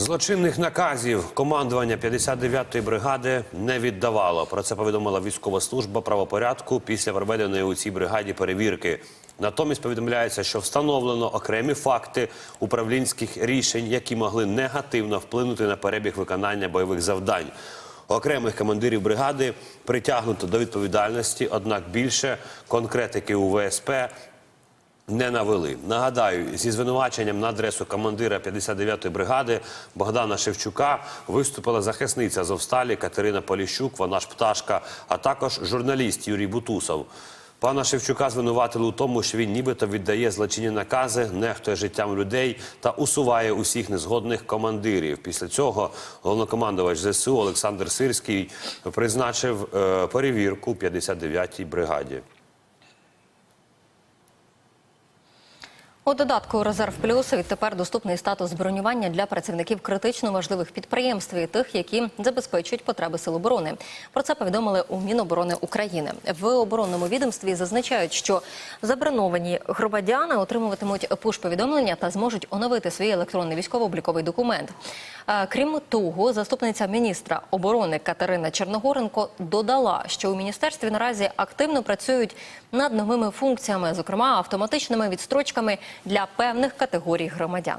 Злочинних наказів командування 59-ї бригади не віддавало. Про це повідомила військова служба правопорядку після проведеної у цій бригаді перевірки. Натомість повідомляється, що встановлено окремі факти управлінських рішень, які могли негативно вплинути на перебіг виконання бойових завдань. Окремих командирів бригади притягнуто до відповідальності, однак більше конкретики у ВСП не навели. Нагадаю, зі звинуваченням на адресу командира 59-ї бригади Богдана Шевчука виступила захисниця Зовсталі Катерина Поліщук, вона ж пташка, а також журналіст Юрій Бутусов. Пана Шевчука звинуватили у тому, що він нібито віддає злочинні накази, нехтує життям людей та усуває усіх незгодних командирів. Після цього головнокомандувач ЗСУ Олександр Сирський призначив е, перевірку 59-й бригаді. У додатку Резерв Плюс відтепер доступний статус бронювання для працівників критично важливих підприємств і тих, які забезпечують потреби сил оборони. Про це повідомили у Міноборони України. В оборонному відомстві зазначають, що заброновані громадяни отримуватимуть пуш-повідомлення та зможуть оновити свій електронний військово-обліковий документ. Е, Крім того, заступниця міністра оборони Катерина Черногоренко додала, що у міністерстві наразі активно працюють над новими функціями, зокрема автоматичними відстрочками для певних категорій громадян.